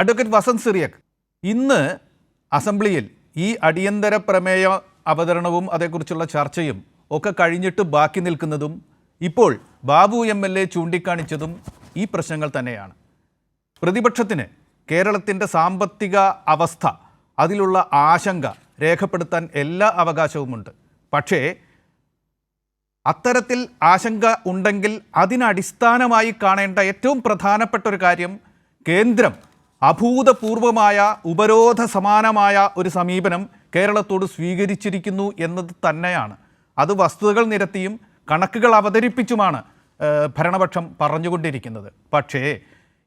Advocate Vasant Cyriac ഇന്ന് അസംബ്ലിയിൽ ഈ അടിയന്തര പ്രമേയ അവതരണവും അതേക്കുറിച്ചുള്ള ചർച്ചയും ഒക്കെ കഴിഞ്ഞിട്ട് ബാക്കി നിൽക്കുന്നതും ഇപ്പോൾ ബാബു എം എൽ എ ചൂണ്ടിക്കാണിച്ചതും ഈ പ്രശ്നങ്ങൾ തന്നെയാണ്. പ്രതിപക്ഷത്തിന് കേരളത്തിന്റെ സാമ്പത്തിക അവസ്ഥ അതിലുള്ള ആശങ്ക രേഖപ്പെടുത്താൻ എല്ലാ അവകാശവുമുണ്ട്. പക്ഷേ അത്തരത്തിൽ ആശങ്ക ഉണ്ടെങ്കിൽ അതിനടിസ്ഥാനമായി കാണേണ്ട ഏറ്റവും പ്രധാനപ്പെട്ട ഒരു കാര്യം കേന്ദ്രം അഭൂതപൂർവമായ ഉപരോധ സമാനമായ ഒരു സമീപനം കേരളത്തോട് സ്വീകരിച്ചിരിക്കുന്നു എന്നത് തന്നെയാണ്. അത് വസ്തുതകൾ നിരത്തിയും കണക്കുകൾ അവതരിപ്പിച്ചുമാണ് ഭരണപക്ഷം പറഞ്ഞുകൊണ്ടിരിക്കുന്നത്. പക്ഷേ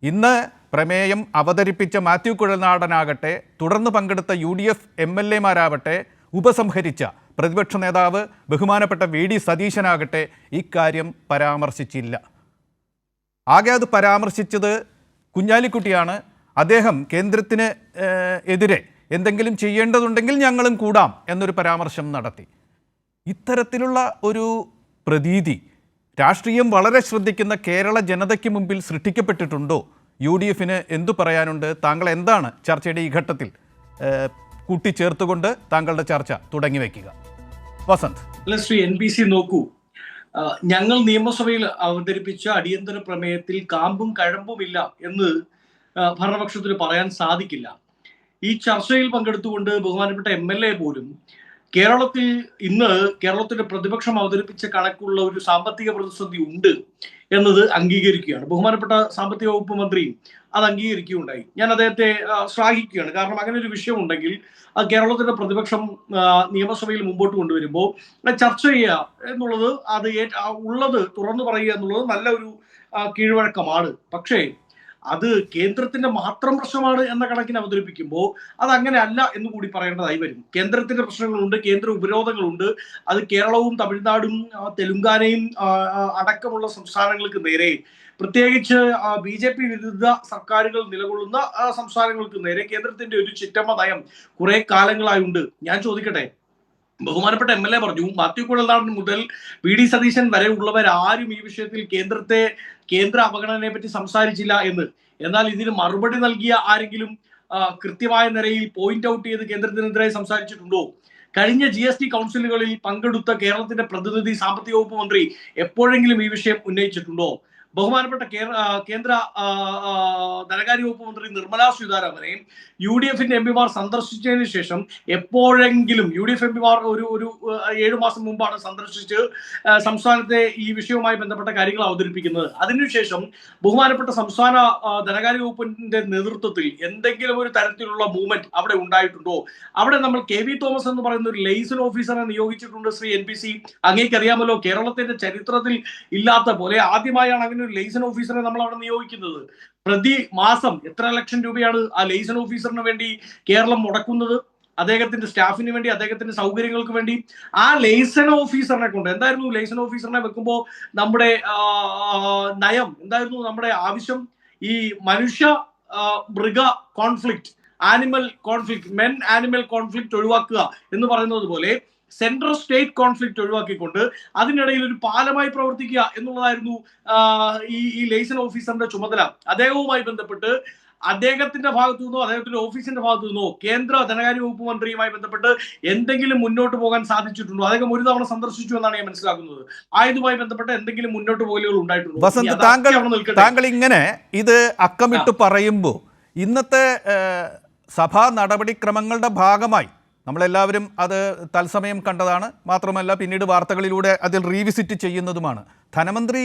ഇന്ന് പ്രമേയം അവതരിപ്പിച്ച മാത്യു കുഴൽനാടനാകട്ടെ തുടർന്ന് പങ്കെടുത്ത U D F M L എമാരാവട്ടെ ഉപസംഹരിച്ച പ്രതിപക്ഷ നേതാവ് ബഹുമാനപ്പെട്ട വി ഡി സതീശനാകട്ടെ ഇക്കാര്യം പരാമർശിച്ചില്ല. ആകെ അത് പരാമർശിച്ചത് കുഞ്ഞാലിക്കുട്ടിയാണ്. അദ്ദേഹം കേന്ദ്രത്തിന് എതിരെ എന്തെങ്കിലും ചെയ്യേണ്ടതുണ്ടെങ്കിൽ ഞങ്ങളും കൂടാം എന്നൊരു പരാമർശം നടത്തി. ഇത്തരത്തിലുള്ള ഒരു പ്രതീതി രാഷ്ട്രീയം വളരെ ശ്രദ്ധിക്കുന്ന കേരള ജനതയ്ക്ക് മുമ്പിൽ സൃഷ്ടിക്കപ്പെട്ടിട്ടുണ്ടോ? യു ഡി എഫിന് എന്തു പറയാനുണ്ട്? താങ്കൾ എന്താണ് ചർച്ചയുടെ ഈ ഘട്ടത്തിൽ കൂട്ടിച്ചേർത്തുകൊണ്ട് താങ്കളുടെ ചർച്ച തുടങ്ങി വയ്ക്കുക. വസന്ത്. അല്ല ശ്രീ എൻ ബി സി നോക്കൂ. ഞങ്ങൾ നിയമസഭയിൽ അവതരിപ്പിച്ച അടിയന്തര പ്രമേയത്തിൽ കാമ്പും കഴമ്പുമില്ല എന്ന് ഭരണപക്ഷത്തിന് പറയാൻ സാധിക്കില്ല. ഈ ചർച്ചയിൽ പങ്കെടുത്തുകൊണ്ട് ബഹുമാനപ്പെട്ട എം എൽ എ പോലും കേരളത്തിൽ ഇന്ന് കേരളത്തിന്റെ പ്രതിപക്ഷം അവതരിപ്പിച്ച കണക്കുള്ള ഒരു സാമ്പത്തിക പ്രതിസന്ധി ഉണ്ട് എന്നത് അംഗീകരിക്കുകയാണ്. ബഹുമാനപ്പെട്ട സാമ്പത്തിക വകുപ്പ് മന്ത്രി അത് അംഗീകരിക്കുകയുണ്ടായി. ഞാൻ അദ്ദേഹത്തെ ശ്ലാഘിക്കുകയാണ്. കാരണം അങ്ങനെ ഒരു വിഷയം ഉണ്ടെങ്കിൽ അത് കേരളത്തിന്റെ പ്രതിപക്ഷം നിയമസഭയിൽ മുമ്പോട്ട് കൊണ്ടുവരുമ്പോൾ ചർച്ച ചെയ്യുക എന്നുള്ളത് അത് ഉള്ളത് തുറന്നു പറയുക എന്നുള്ളത് നല്ല ഒരു കീഴ്വഴക്കമാണ്. പക്ഷേ അത് കേന്ദ്രത്തിന്റെ മാത്രം പ്രശ്നമാണ് എന്ന കണക്കിന് അവതരിപ്പിക്കുമ്പോൾ അത് അങ്ങനെ അല്ല എന്ന് കൂടി പറയേണ്ടതായി വരും. കേന്ദ്രത്തിന്റെ പ്രശ്നങ്ങളുണ്ട് കേന്ദ്ര ഉപരോധങ്ങളുണ്ട്. അത് കേരളവും തമിഴ്നാടും തെലുങ്കാനയും അടക്കമുള്ള സംസ്ഥാനങ്ങൾക്ക് നേരെ പ്രത്യേകിച്ച് ബി ജെ പി വിരുദ്ധ സർക്കാരുകൾ നിലകൊള്ളുന്ന സംസ്ഥാനങ്ങൾക്ക് നേരെ കേന്ദ്രത്തിന്റെ ഒരു ചിറ്റമ്മ നയം കുറെ കാലങ്ങളായുണ്ട് ഞാൻ ചോദിക്കട്ടെ? ബഹുമാനപ്പെട്ട എം എൽ എ പറഞ്ഞു മാത്യു കുഴൽനാടൻ മുതൽ വി ഡി സതീശൻ വരെ ഉള്ളവരാരും ഈ വിഷയത്തിൽ കേന്ദ്രത്തെ കേന്ദ്ര അവഗണനയെ പറ്റി സംസാരിച്ചില്ല എന്ന്. എന്നാൽ ഇതിന് മറുപടി നൽകിയ ആരെങ്കിലും കൃത്യമായ നിലയിൽ പോയിന്റ് ഔട്ട് ചെയ്ത് കേന്ദ്രത്തിനെതിരെ സംസാരിച്ചിട്ടുണ്ടോ? കഴിഞ്ഞ ജി എസ് ടി കൗൺസിലുകളിൽ പങ്കെടുത്ത കേരളത്തിന്റെ പ്രതിനിധി സാമ്പത്തിക വകുപ്പ് മന്ത്രി എപ്പോഴെങ്കിലും ഈ വിഷയം ഉന്നയിച്ചിട്ടുണ്ടോ? ബഹുമാനപ്പെട്ട കേന്ദ്ര ധനകാര്യ വകുപ്പ് മന്ത്രി നിർമ്മലാ സീതാരാമനെയും യു ഡി എഫിന്റെ എം പിമാർ സന്ദർശിച്ചതിന് ശേഷം എപ്പോഴെങ്കിലും യു ഡി എഫ് എം പിമാർ ഒരു ഒരു ഏഴു മാസം മുമ്പാണ് സന്ദർശിച്ച് സംസ്ഥാനത്തെ ഈ വിഷയവുമായി ബന്ധപ്പെട്ട കാര്യങ്ങൾ അവതരിപ്പിക്കുന്നത്. അതിനുശേഷം ബഹുമാനപ്പെട്ട സംസ്ഥാന ധനകാര്യ വകുപ്പിന്റെ നേതൃത്വത്തിൽ എന്തെങ്കിലും ഒരു തരത്തിലുള്ള മൂവ്മെന്റ് അവിടെ ഉണ്ടായിട്ടുണ്ടോ? അവിടെ നമ്മൾ കെ വി തോമസ് എന്ന് പറയുന്ന ഒരു ലൈസൺ ഓഫീസറെ നിയോഗിച്ചിട്ടുണ്ട് ശ്രീ എൻ പി സി. അങ്ങേക്കറിയാമല്ലോ കേരളത്തിന്റെ ചരിത്രത്തിൽ ഇല്ലാത്ത പോലെ ആദ്യമായാണ് അങ്ങനെ ഒരു ലൈസൺ ഓഫീസറെ നമ്മൾ അവിടെ നിയോഗിക്കുന്നത്. പ്രതി മാസം എത്ര ലക്ഷം രൂപയാണ് ആ ലൈസൺ ഓഫീസറിന് വേണ്ടി കേരളം മുടക്കുന്നത്? അദ്ദേഹത്തിന്റെ സ്റ്റാഫിന് വേണ്ടി അദ്ദേഹത്തിന്റെ സൗകര്യങ്ങൾക്ക് വേണ്ടി. ആ ലൈസൺ ഓഫീസറിനെ കൊണ്ട് എന്തായിരുന്നു ലൈസൺ ഓഫീസറിനെ വെക്കുമ്പോൾ നമ്മുടെ നയം എന്തായിരുന്നു നമ്മുടെ ആവശ്യം? ഈ മനുഷ്യ മൃഗ conflict animal conflict men animal conflict ഒഴിവാക്കുക എന്ന് പറയുന്നത് പോലെ സെൻട്രൽ സ്റ്റേറ്റ് കോൺഫ്ലിക്റ്റ് ഒഴിവാക്കിക്കൊണ്ട് അതിനിടയിൽ ഒരു പാലമായി പ്രവർത്തിക്കുക എന്നുള്ളതായിരുന്നു ഈ ഈ ലൈസൺ ഓഫീസറിന്റെ ചുമതല. അദ്ദേഹവുമായി ബന്ധപ്പെട്ട് അദ്ദേഹത്തിന്റെ ഭാഗത്തു നിന്നോ അദ്ദേഹത്തിന്റെ ഓഫീസിന്റെ ഭാഗത്തു നിന്നോ കേന്ദ്ര ധനകാര്യ വകുപ്പ് മന്ത്രിയുമായി ബന്ധപ്പെട്ട് എന്തെങ്കിലും മുന്നോട്ട് പോകാൻ സാധിച്ചിട്ടുണ്ടോ? അദ്ദേഹം ഒരു തവണ സന്ദർശിച്ചു എന്നാണ് ഞാൻ മനസ്സിലാക്കുന്നത്. ആയതുമായി ബന്ധപ്പെട്ട് എന്തെങ്കിലും മുന്നോട്ട് പോകലുകൾ ഉണ്ടായിട്ടുണ്ടോ? വസന്ത് താങ്കൾ താങ്കൾ ഇങ്ങനെ ഇത് അക്കമിട്ട് പറയുമ്പോൾ ഇന്നത്തെ സഭാ നടപടിക്രമങ്ങളുടെ ഭാഗമായി നമ്മളെല്ലാവരും അത് തത്സമയം കണ്ടതാണ്. മാത്രമല്ല പിന്നീട് വാർത്തകളിലൂടെ അതിൽ റീവിസിറ്റ് ചെയ്യുന്നതുമാണ്. ധനമന്ത്രി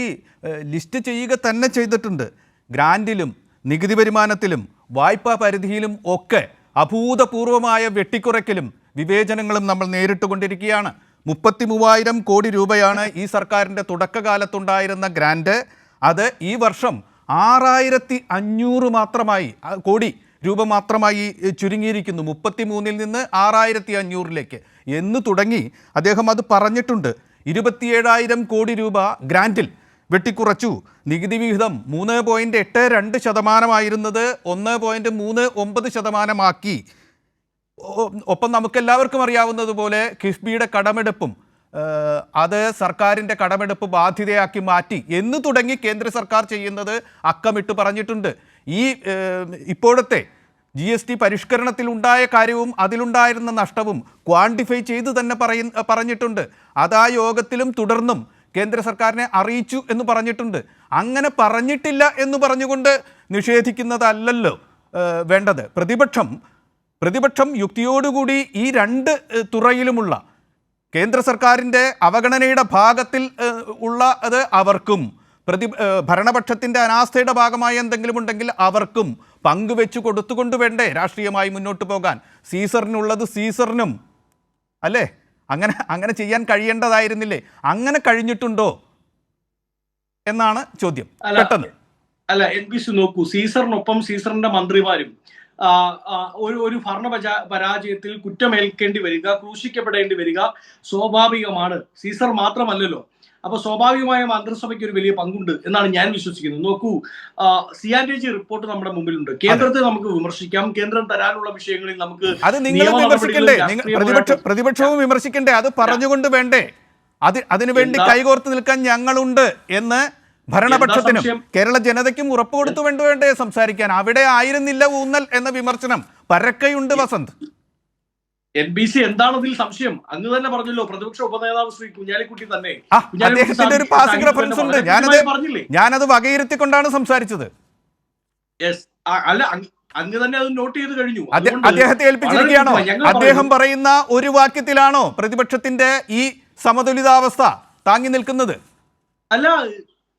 ലിസ്റ്റ് ചെയ്യുക തന്നെ ചെയ്തിട്ടുണ്ട്. ഗ്രാൻഡിലും നികുതി വരുമാനത്തിലും വായ്പാ പരിധിയിലും ഒക്കെ അഭൂതപൂർവമായ വെട്ടിക്കുറയ്ക്കലും വിവേചനങ്ങളും നമ്മൾ നേരിട്ടുകൊണ്ടിരിക്കുകയാണ് മുപ്പത്തി മൂവായിരം കോടി രൂപയാണ് ഈ സർക്കാരിന്റെ തുടക്കകാലത്തുണ്ടായിരുന്ന ഗ്രാൻഡ്. അത് ഈ വർഷം ആറായിരത്തി അഞ്ഞൂറ് മാത്രമായി കോടി രൂപ മാത്രമായി ചുരുങ്ങിയിരിക്കുന്നു. മുപ്പത്തി മൂന്നിൽ നിന്ന് ആറായിരത്തി അഞ്ഞൂറിലേക്ക് എന്ന് തുടങ്ങി അദ്ദേഹം അത് പറഞ്ഞിട്ടുണ്ട്. ഇരുപത്തിയേഴായിരം കോടി രൂപ ഗ്രാന്റിൽ വെട്ടിക്കുറച്ചു. നികുതി വിഹിതം മൂന്ന് പോയിന്റ് എട്ട് രണ്ട് ശതമാനമായിരുന്നത് ഒന്ന് പോയിന്റ് മൂന്ന് ഒമ്പത് ശതമാനമാക്കി. ഒപ്പം നമുക്കെല്ലാവർക്കും അറിയാവുന്നതുപോലെ കിഫ്ബിയുടെ കടമെടുപ്പും അത് സർക്കാരിന്റെ കടമെടുപ്പ് ബാധ്യതയാക്കി മാറ്റി. എന്ന് തുടങ്ങി കേന്ദ്ര സർക്കാർ ചെയ്യുന്നത് അക്കമിട്ട് പറഞ്ഞിട്ടുണ്ട്. ഈ ഇപ്പോഴത്തെ ജി എസ് ടി പരിഷ്കരണത്തിലുണ്ടായ കാര്യവും അതിലുണ്ടായിരുന്ന നഷ്ടവും ക്വാണ്ടിഫൈ ചെയ്ത് തന്നെ പറയ പറഞ്ഞിട്ടുണ്ട്. അത് ആ യോഗത്തിലും തുടർന്നും കേന്ദ്ര സർക്കാരിനെ അറിയിച്ചു എന്ന് പറഞ്ഞിട്ടുണ്ട്. അങ്ങനെ പറഞ്ഞിട്ടില്ല എന്ന് പറഞ്ഞുകൊണ്ട് നിഷേധിക്കുന്നതല്ലല്ലോ വേണ്ടത്. പ്രതിപക്ഷം പ്രതിപക്ഷം യുക്തിയോടുകൂടി ഈ രണ്ട് തുറയിലുമുള്ള കേന്ദ്ര സർക്കാരിന്റെ അവഗണനയുടെ ഭാഗത്തിൽ ഉള്ള അത് അവർക്കും പ്രതി ഭരണപക്ഷത്തിന്റെ അനാസ്ഥയുടെ ഭാഗമായി എന്തെങ്കിലും ഉണ്ടെങ്കിൽ അവർക്കും പങ്കുവെച്ച് കൊടുത്തുകൊണ്ട് വേണ്ടേ രാഷ്ട്രീയമായി മുന്നോട്ട് പോകാൻ. സീസറിനുള്ളത് സീസറിനും അല്ലേ? അങ്ങനെ അങ്ങനെ ചെയ്യാൻ കഴിയേണ്ടതായിരുന്നില്ലേ? അങ്ങനെ കഴിഞ്ഞിട്ടുണ്ടോ എന്നാണ് ചോദ്യം. പെട്ടെന്ന്. അല്ല എൻ പി സി നോക്കൂ. സീസറിനൊപ്പം സീസറിന്റെ മന്ത്രിമാരും ഒരു ഒരു ഭരണ പരാ- പരാജയത്തിൽ കുറ്റമേൽക്കേണ്ടി വരിക ക്രൂശിക്കപ്പെടേണ്ടി വരിക സ്വാഭാവികമാണ്. സീസർ മാത്രമല്ലല്ലോ. അപ്പൊ സ്വാഭാവികമായ മന്ത്രിസഭയ്ക്ക് ഒരു വലിയ പങ്കുണ്ട് എന്നാണ് ഞാൻ വിശ്വസിക്കുന്നത്. നോക്കൂ സിയാൻഡേജി റിപ്പോർട്ട് നമ്മുടെ മുമ്പിലുണ്ട്. കേന്ദ്രത്തെ നമുക്ക് വിമർശിക്കാം. കേന്ദ്രം തരാനുള്ള വിഷയങ്ങളിൽ നമുക്ക് അത് നിങ്ങൾ വിമർശിക്കണ്ടേ? പ്രതിപക്ഷവും വിമർശിക്കണ്ടേ? അത് പറഞ്ഞുകൊണ്ട് വേണ്ടേ? അത് അതിനുവേണ്ടി കൈകോർത്ത് നിൽക്കാൻ ഞങ്ങളുണ്ട് എന്ന് ഭരണപക്ഷത്തിനും കേരള ജനതയ്ക്കും ഉറപ്പ് കൊടുത്തു വേണ്ട വേണ്ടേ സംസാരിക്കാൻ. അവിടെ ആയിരുന്നില്ല ഊന്നൽ എന്ന വിമർശനം. പരക്കയുണ്ട് വസന്ത്. എൻ ബി സി എന്താണ് ഇതിൽ സംശയം? അങ്ങ് തന്നെ പറഞ്ഞല്ലോ പ്രതിപക്ഷ ഉപനേതാവ് ശ്രീ കുഞ്ഞാലിക്കുട്ടി തന്നെ. അദ്ദേഹത്തിന്റെ ഒരു പാസിംഗ് റെഫറൻസ് ഉണ്ട്. ഞാനത് ഞാനത് വകയിരുത്തിക്കൊണ്ടാണ് സംസാരിച്ചത്. യെസ്. അല്ല അങ്ങ് തന്നെ അത് നോട്ട് ചെയ്ത് കഴിഞ്ഞു. അദ്ദേഹത്തെ ഏൽപ്പിച്ചിരിക്കുകയാണോ? അദ്ദേഹം പറയുന്ന ഒരു വാക്യത്തിലാണോ പ്രതിപക്ഷത്തിന്റെ ഈ സമതുലിതാവസ്ഥ താങ്ങി നിൽക്കുന്നത്? അല്ല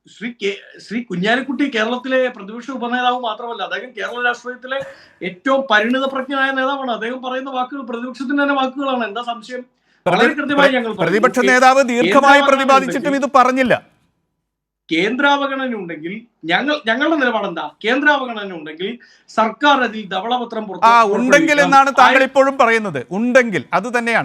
ശ്രീ കെ ശ്രീ കുഞ്ഞാലിക്കുട്ടി കേരളത്തിലെ പ്രതിപക്ഷ ഉപനേതാവ് മാത്രമല്ല അദ്ദേഹം കേരള രാഷ്ട്രീയത്തിലെ ഏറ്റവും പരിണിത പ്രജ്ഞനായ നേതാവാണ്. അദ്ദേഹം പറയുന്ന വാക്കുകൾ പ്രതിപക്ഷത്തിന്റെ തന്നെ വാക്കുകളാണ്. എന്താ സംശയം? വളരെ കൃത്യമായി ഞങ്ങൾ പ്രതിപക്ഷ നേതാവ് ദീർഘമായി പ്രതിപാദിച്ചിട്ടും ഇത് പറഞ്ഞില്ല. കേന്ദ്രാവഗണന ഉണ്ടെങ്കിൽ ഞങ്ങൾ ഞങ്ങളുടെ നിലപാട് എന്താ കേന്ദ്രാവഗണന ഉണ്ടെങ്കിൽ സർക്കാർ അതിൽ ധവളപത്രം പുറത്തു- ഉണ്ടെങ്കിൽ എന്നാണ് താങ്കൾ ഇപ്പോഴും പറയുന്നത്. ഉണ്ടെങ്കിൽ അത് തന്നെയാണ്.